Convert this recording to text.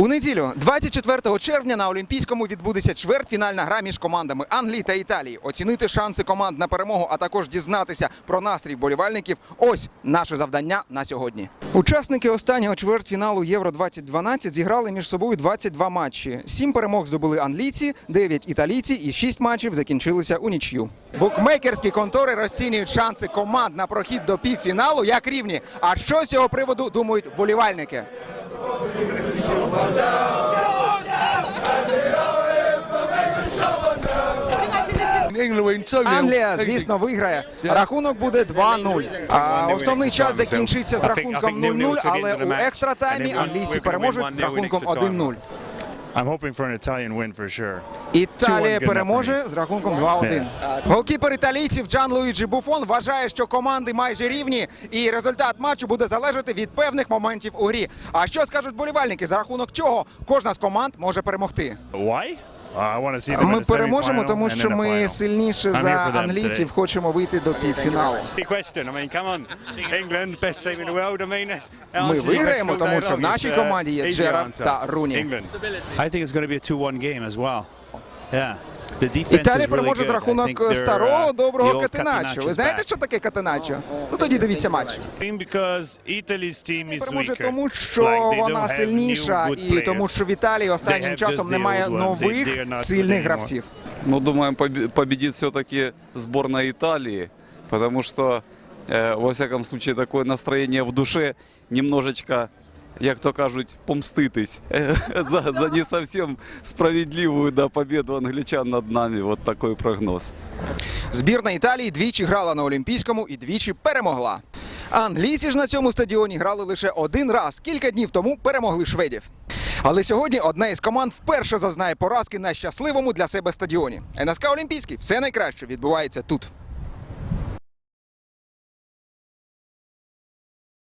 У неділю, 24 червня, на Олімпійському відбудеться чвертьфінальна гра між командами Англії та Італії. Оцінити шанси команд на перемогу, а також дізнатися про настрій вболівальників. Ось наше завдання на сьогодні. Учасники останнього чвертьфіналу Євро 2012 зіграли між собою 22 матчі. Сім перемог здобули англійці, 9 італійці і 6 матчів закінчилися у нічю. Букмекерські контори розцінюють шанси команд на прохід до півфіналу як рівні. А що з цього приводу думають вболівальники? England win 2 Англія, звісно, виграє. Рахунок буде 2-0. А основний час закінчиться з рахунком think 0-0, 0-0 to the але у екстра таймі англійці переможуть з рахунком extra time. 1-0. I'm hoping for an Italian win for sure. Італія переможе з рахунком 2-1. Голкіпер італійців Джан Луїджі Буфон вважає, що команди майже рівні, і результат матчу буде залежати від певних моментів у грі. А що скажуть болівальники, за рахунок чого кожна з команд може перемогти? Why? Uh, Ми the переможемо, тому що ми final. сильніше за англійців. Хочемо вийти до півфіналу. Ми виграємо, тому що в нашій uh, команді є Джерард та Руні. England. I think it's going to be a 2-1 game as well. Yeah. Італія переможе з рахунок старого uh, доброго катеначо. Ви знаєте, що таке катеначо? Ну тоді дивіться матч. Переможе тому, що вона сильніша, і тому, що в Італії останнім часом немає нових сильних гравців. Ну, думаем, побе- победит все-таки сборная Италии, потому что, э, во всяком случае, такое настроение в душе немножечко, як то кажуть, помститись за, за не совсем справедливую да, победу англичан над нами. Вот такой прогноз. Збірна Італії двічі грала на Олімпійському і двічі перемогла. Англійці ж на цьому стадіоні грали лише один раз. Кілька днів тому перемогли шведів. Але сьогодні одна із команд вперше зазнає поразки на щасливому для себе стадіоні. НСК Олімпійський все найкраще відбувається тут.